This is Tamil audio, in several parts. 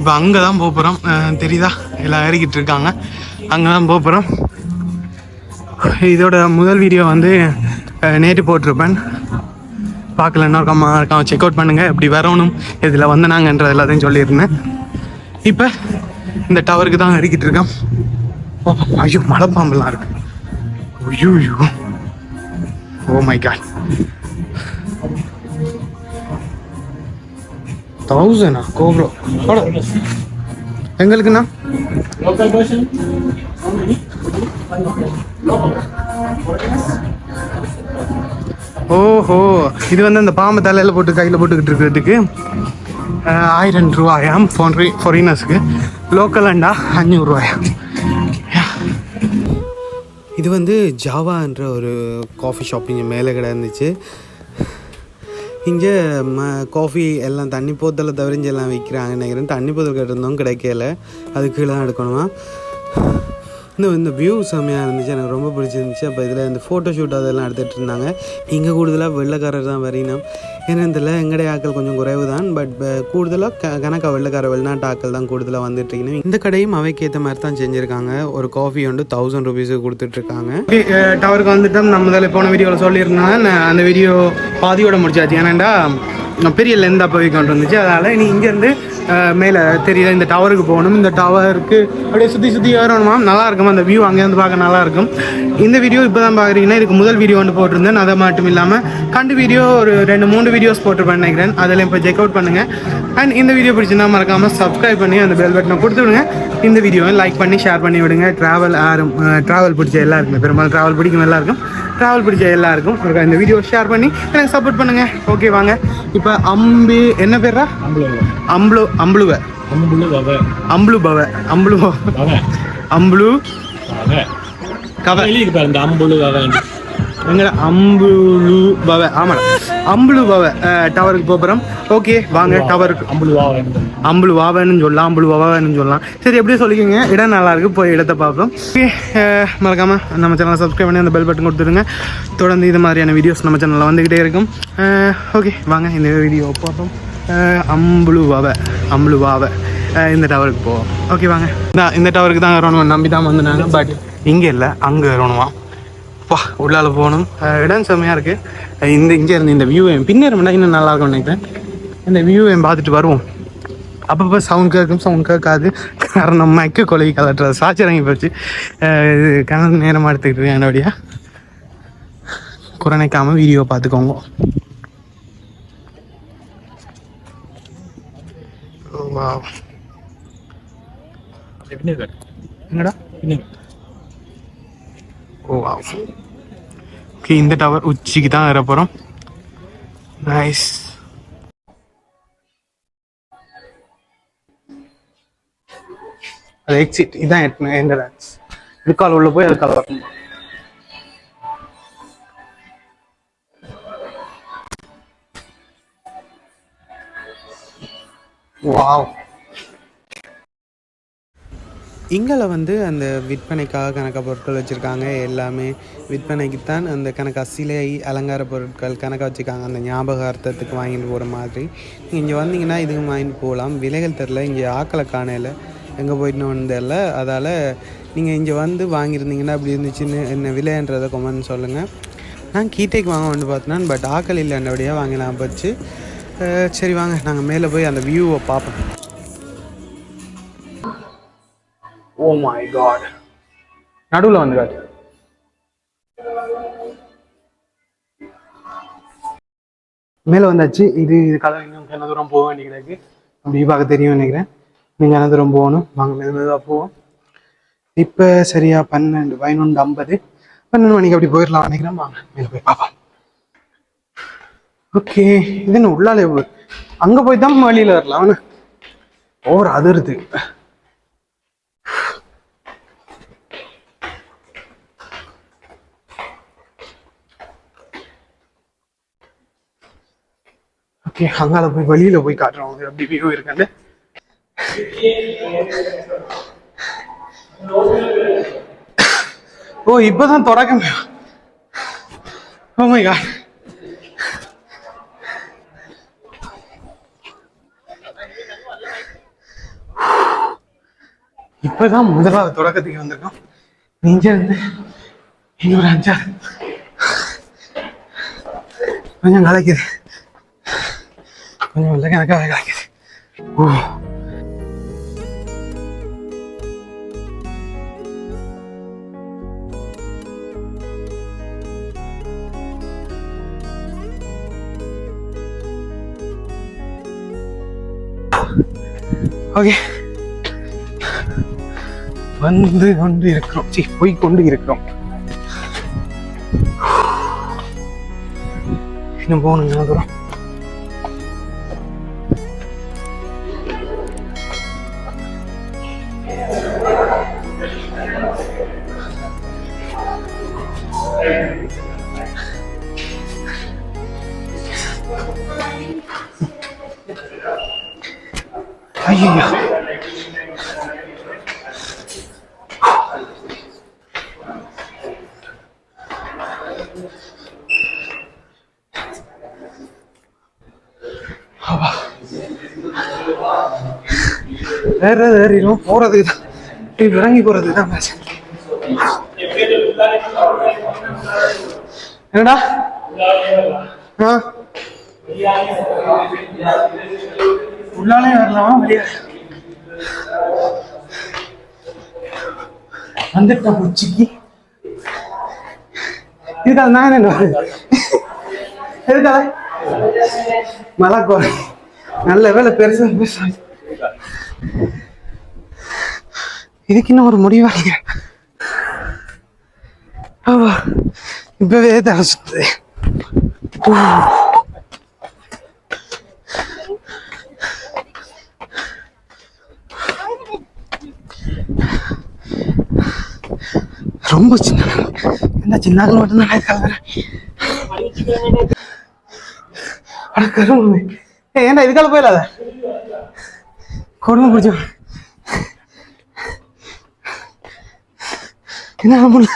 இப்போ அங்கே தான் போக போகிறோம் தெரியுதா? எல்லாம் ஏறிக்கிட்டு இருக்காங்க. அங்கே தான் போக போகிறோம் இதோட முதல் வீடியோ வந்து நேற்று போட்டிருப்பேன். பார்க்கல இன்னொருக்கம்மா இருக்கான் செக் அவுட் பண்ணுங்கள் எப்படி வரணும் இதில் வந்தனாங்கன்ற எல்லாத்தையும் சொல்லியிருந்தேன். இப்போ இந்த டவருக்கு தான் இறக்கிட்டு இருக்கேன் ஐயோ மலைப்பாம்பெல்லாம் இருக்கு. ஐயோ ஐயோ. ஓ மை காட் தௌசண்டா கோப்ரோ எங்களுக்குண்ணா ஓஹோ இது வந்து அந்த பாம்பு தலையில் போட்டு கையில் போட்டுக்கிட்டு இருக்கிறதுக்கு ஆயிரம் ரூபாயாம் ஃபாரி ஃபாரினர்ஸ்க்கு லோக்கலண்டா அஞ்சூறுவாயா இது வந்து ஜாவான்ற ஒரு காஃபி ஷாப் இங்கே மேலே கடை இருந்துச்சு. இங்கே ம காஃபி எல்லாம் தண்ணி போத்தலை தவிரிஞ்சு எல்லாம் விற்கிறாங்க நினைக்கிறேன். தண்ணி போத்தல் கேட்டிருந்தோம் கிடைக்கல. அது கீழே தான் எடுக்கணுமா? இந்த இந்த வியூ செம்மையாக இருந்துச்சு. எனக்கு ரொம்ப பிடிச்சிருந்துச்சு. அப்போ இதில் இந்த ஃபோட்டோ ஷூட் அதெல்லாம் எடுத்துகிட்டு இருந்தாங்க. இங்கே கூடுதலாக வெள்ளைக்காரர் தான் வரையினோம் ஏன்னா இதில் எங்களுடைய ஆட்கள் கொஞ்சம் குறைவு தான் பட் கூடுதலாக க கணக்காக வெள்ளைக்கார வெளிநாட்டு ஆக்கள் தான் கூடுதலாக வந்துட்டு இந்த கடையும் அவைக்கு ஏற்ற மாதிரி தான் செஞ்சுருக்காங்க. ஒரு காஃபி வந்து தௌசண்ட் ருபீஸுக்கு கொடுத்துட்ருக்காங்க டவருக்கு வந்துட்டோம். நம்ம இதில் போன வீடியோவில் சொல்லியிருந்தேன் நான் அந்த வீடியோ பாதியோட முடிச்சாச்சு. ஏன்னாண்டா பெரிய லெந்தாக போய் கொண்டு வந்துச்சு. அதனால் நீ இங்கேருந்து மேலே தெரியுது இந்த டவருக்கு போகணும். இந்த டவருக்கு அப்படியே சுற்றி சுற்றி ஏறணுமா நல்லா இருக்கும். அந்த வியூ அங்கேருந்து பார்க்க நல்லா இருக்கும். இந்த வீடியோ இப்போ தான் பார்க்குறீங்கன்னா இதுக்கு முதல் வீடியோ ஒன்று போட்டிருந்தேன். அதை மட்டும் இல்லாமல் கண்டு வீடியோ ஒரு ரெண்டு மூணு வீடியோஸ் போட்டிருப்பேன் நினைக்கிறேன். அதில் இப்போ செக் அவுட் பண்ணுங்கள் அண்ட் இந்த வீடியோ பிடிச்சிருந்தா மறக்காமல் சப்ஸ்கிரைப் பண்ணி அந்த பெல் பட்டனை கொடுத்து விடுங்க. இந்த வீடியோவை லைக் பண்ணி ஷேர் பண்ணி விடுங்க. ட்ராவல் யாரும் ட்ராவல் பிடிச்ச எல்லாருக்குமே. பெரும்பாலும் ட்ராவல் பிடிக்கும் எல்லாருக்கும். ட்ராவல் பிடிச்ச எல்லாருக்கும் ஒருக்கா இந்த வீடியோ ஷேர் பண்ணி எனக்கு சப்போர்ட் பண்ணுங்க. ஓகே வாங்க. இப்போ அம்பி என்ன பேரா அம்பளு அம்பளுவ அம்பளு பவ. அம்பளு பவ. அம்பளு கவ அம்புழு எங்கட அம்புலு பவ ஆமாடா. அம்புலு பவ டவருக்கு போகிறோம் ஓகே வாங்க டவருக்கு. அம்புழுவா அம்புலு வாவன்னு சொல்லலாம் அம்புலு வாவன்னு சொல்லலாம். சரி எப்படியே சொல்லிக்கோங்க. இடம் நல்லா இருக்கு போய் இடத்த பார்ப்போம். ஓகே மறக்காம நம்ம சேனலை சப்ஸ்கிரைப் பண்ணி அந்த பெல் பட்டன் கொடுத்துருங்க தொடர்ந்து இது மாதிரியான வீடியோஸ் நம்ம சேனலில் வந்துக்கிட்டே இருக்கும். ஓகே வாங்க இந்த வீடியோ பார்ப்போம். அம்புலு வாவ அம்புலு வாவ. இந்த டவருக்கு போவோம். ஓகே வாங்க. நான் இந்த டவருக்கு தான் வரணும் நம்பி தான் வந்தாங்க பட் இங்கே இல்லை அங்கே வரணுமா பா உள்ளால போகணும். இடம் செம்மையாக இருக்குது இந்த இங்கே இருந்து இந்த வியூ பின்னேறம்னா இன்னும் நல்லா இருக்கும்னு நினைக்கிறேன். இந்த வியூ பார்த்துட்டு வருவோம். அப்பப்போ சவுண்ட் கேட்கும் சவுண்ட் கேட்காது. காரணம் மைக்கு கொலை கலட்டுறது சாட்சி இறங்கி போச்சு. இது கணக்கு நேரமாக எடுத்துக்கிட்டு என்னோடைய. குறைக்காம வீடியோ பார்த்துக்கோங்க. என்னடா? ஓ வா ஓகே இந்த டவர் உச்சிக்கு தான் ஏற போகிறோம் நைஸ் அது எக்ஸிட் இதான் என்ட்ரன்ஸ் இதுக்கால் உள்ள போய் அதுக்கால் வரணும். வாவ் இங்கே வந்து அந்த விற்பனைக்காக கணக்கா பொருட்கள் வச்சுருக்காங்க. எல்லாமே விற்பனைக்கு தான் அந்த கணக்கா சிலை அலங்கார பொருட்கள் கணக்காக வச்சுருக்காங்க. அந்த ஞாபகார்த்தத்துக்கு வாங்கிட்டு போகிற மாதிரி. நீங்கள் இங்கே வந்தீங்கன்னா இதுக்கு வாங்கிட்டு போகலாம் விலைகள் தெரில இங்கே ஆக்களை காணையில் எங்கே போயிட்டு தெரில அதால் நீங்கள் இங்கே வந்து வாங்கியிருந்தீங்கன்னா அப்படி இருந்துச்சுன்னு என்ன விலைன்றதை கொமெண்ட் சொல்லுங்கள் நான் கீட்டைக்கு வாங்க வந்து பார்த்தேன். பட் ஆக்கள் இல்லை. என்னபடியாக வாங்கலாம் போச்சு. சரி வாங்க. நாங்கள் மேலே போய் அந்த வியூவை பார்ப்போம். ஓ மை காட் நடுவில் வந்து காட்டு மேலே வந்தாச்சு. இது இது கலர் இன்னும் என்ன தூரம் போக வேண்டியது அப்படி பார்க்க தெரியும் நினைக்கிறேன். நீங்கள் என்ன தூரம் போகணும்? வாங்க மெது மெதுவாக போவோம். இப்போ சரியா பன்னெண்டு பதினொன்று ஐம்பது. பன்னெண்டு மணிக்கு அப்படி போயிடலாம் நினைக்கிறேன். வாங்க மேலே போய் பார்ப்போம். ஓகே இது என்ன உள்ளாலே அங்கே போய் தான் வழியில் வரலாம். ஓவர் அதிருது ஓகே அங்கால போய் வெளியில போய் காட்டுறவங்க அப்படி வியூ இருக்கான்னு ஓ இப்பதான் தொடக்கம். ஓ மை காட் இப்பதான் முதலாவது தொடக்கத்துக்கு வந்திருக்கோம். நீங்க இருந்து இன்னொரு அஞ்சாறு. கொஞ்சம் கலைக்குது கொஞ்சம் இல்லை கணக்காக கலைக்குது ஓ. ஓகே. வந்து கொண்டு இருக்கிறோம். சி போய் கொண்டு இருக்கிறோம். இன்னும் போகணுங்க தூரம். ஐயோ வேற ஏறிடும் போறதுக்கு தான். இப்படி இறங்கி போறதுக்கு தான் மேட்ச் என்னடா? ஆ? உள்ளாலே வரலாமா வெளியே? வந்துட்டேன் உச்சிக்கு இதுக்காக நான் என்ன எதுக்காக மழை குறை. நல்ல வேலை பெருசா பெருசா இதுக்கு இன்னும் ஒரு முடிவா நீங்க ஆமா இப்பவே தலை சுத்துது. ரொம்ப சின்ன என்ன சின்ன மட்டும் தான் அட கருமை ஏன்டா இதுக்கால போயிடாத? கொடுமை பிடிச்சோம் என்ன பண்ண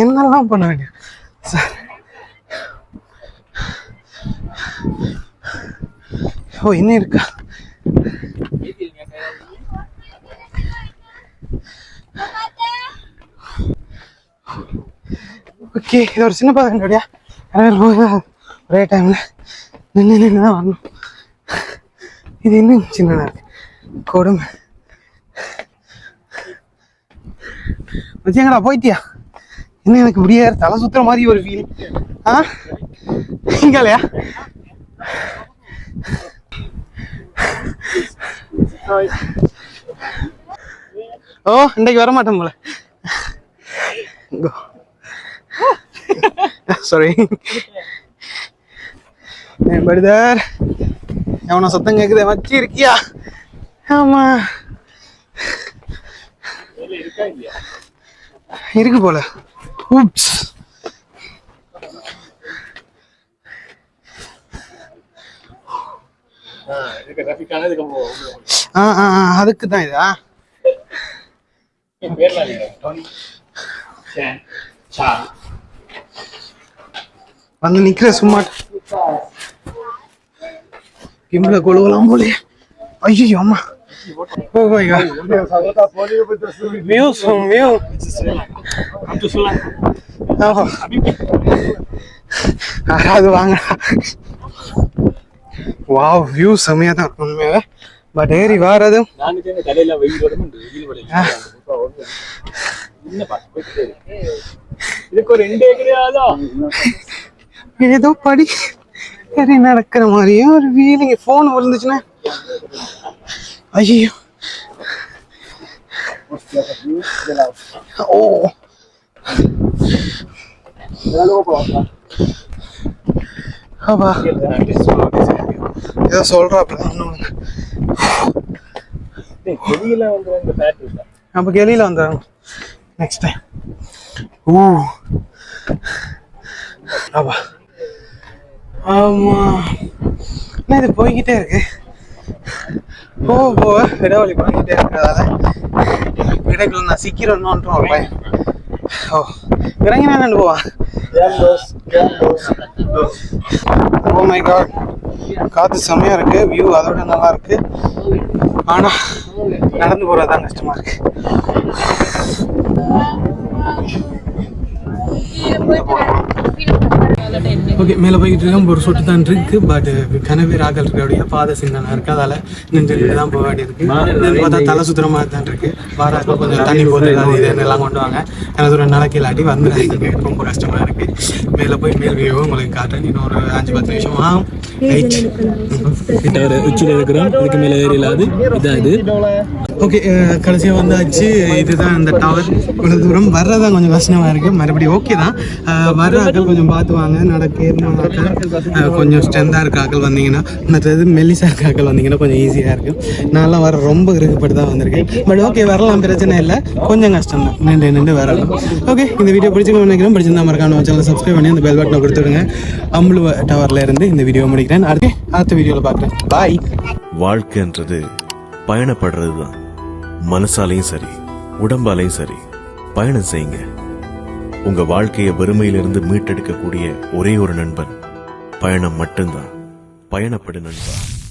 என்னெல்லாம் பண்ண வேண்டிய சார். ஓ இன்னும் இருக்கா? ஓகே இது ஒரு சின்ன பாதை இல்லையா ஒரே டைம்ல நின்று நின்று தான் வரணும். இது இன்னும் சின்னதாக இருக்கு. கொடுமை. வச்சியங்கடா போயிட்டியா? என்ன எனக்கு முடியாது தலை சுத்துற மாதிரி ஒரு ஃபீல் ஆ? இங்கலையா? ஓ இன்றைக்கு வர மாட்டேன் போல. சாரி என் படுதார் எவனோ சத்தம் கேக்குதே வச்சு இருக்கியா ஆமா இருக்கு போல ஊப்ஸ் அதுக்கு தான் இதா வந்து நிக்கிற சும்மா கிம்ல கொழுவலாம் போலே ஐயோ அம்மா oh my god views view ஓஹோ யாராவது வாங்க வாவ் வியூ செம்மையா தான் உண்மையாவே பட் ஏறி வாரதும் ஏதோ படி. ஏறி நடக்கிற மாதிரியே ஒரு ஃபீலிங் ஃபோன் விழுந்துச்சுன்னா. ஐயோ ஓ. அப்பா ஏதோ சொல்றாப்ல இல்ல. வெளியில வந்து இந்த ஃபேட் இல்லை அப்ப கெளியில வந்துடுறோம் நெக்ஸ்ட் டைம் ஊ அப்பா ஆமா. என்ன இது போய்கிட்டே இருக்கு. போக போக இடைவெளி போய்கிட்டே இருக்கிறதால இடைக்குள்ள நான் சிக்கிறோன்னு பையன் ஓ. இறங்கினா என்ன போவா? ஓ மை காட் காற்று செம்மையாக இருக்கு வியூ அதோட நல்லா இருக்கு. ஆனால் நடந்து போகிறது தான் கஷ்டமாக இருக்கு. ஓகே மேலே போய்கிட்டு இருக்கோம். ஒரு சொட்டு தான் இருக்கு. பட் கனவே ராகல் இருக்கு. அப்படியே பாதை சின்னனா இருக்கு. அதால நின்று தான் போக வேண்டியிருக்கு. இது பார்த்தா தலை சுத்துற மாதிரி தான் இருக்கு. வாராக்கள் கொஞ்சம் தண்ணி போட்டு அது இது எல்லாம் கொண்டு வாங்க. எனக்கு ஒரு நாளைக்கு இல்லாட்டி வந்துடுறாங்க ரொம்ப கஷ்டமா இருக்கு. மேலே போய் மேல் வியூ உங்களுக்கு காட்டுறேன். இன்னும் ஒரு அஞ்சு பத்து நிமிஷம் ஆகும். கிட்ட ஒரு உச்சியில் இருக்கிறோம். இதுக்கு மேலே ஏறி இல்லாது. இதான் இது ஓகே கடைசியாக வந்தாச்சு. இதுதான் அந்த டவர் இவ்வளோ தூரம் வர்றதான் கொஞ்சம் கஷ்டமாக இருக்குது மறுபடியும் ஓகே தான். அஹ், வர்ற ஆட்கள் கொஞ்சம் பார்த்து வாங்க. நடக்க கொஞ்சம் ஸ்ட்ரென்த்தாக இருக்க ஆட்கள் வந்தீங்கன்னா மற்றது மெல்லிசா இருக்க ஆட்கள் வந்தீங்கன்னா கொஞ்சம் ஈஸியாக இருக்கும். நான்லாம் வர ரொம்ப இறுக்கப்பட்டு தான் வந்திருக்கேன். பட் ஓகே வரலாம் பிரச்சனை இல்லை. கொஞ்சம் கஷ்டம் தான். நின்று நின்று வரலாம். ஓகே இந்த வீடியோ பிடிச்சிக்கணும்னு நினைக்கிறேன். பிடிச்சிருந்தா மறக்காம சேனல் சப்ஸ்கிரைப் பண்ணி அந்த பெல் பட்டனை கொடுத்துருங்க அம்புலு டவரில் இருந்து இந்த வீடியோ முடிக்கிறேன். அடுத்து அடுத்த வீடியோவில் பார்க்குறேன். பாய் வாழ்க்கைன்றது பயணப்படுறது தான் மனசாலையும் சரி உடம்பாலையும் சரி பயணம் செய்யுங்க. உங்க வாழ்க்கையை வறுமையிலிருந்து மீட்டெடுக்கக்கூடிய ஒரே ஒரு நண்பன். பயணம் மட்டும்தான். பயணப்படு நண்பா.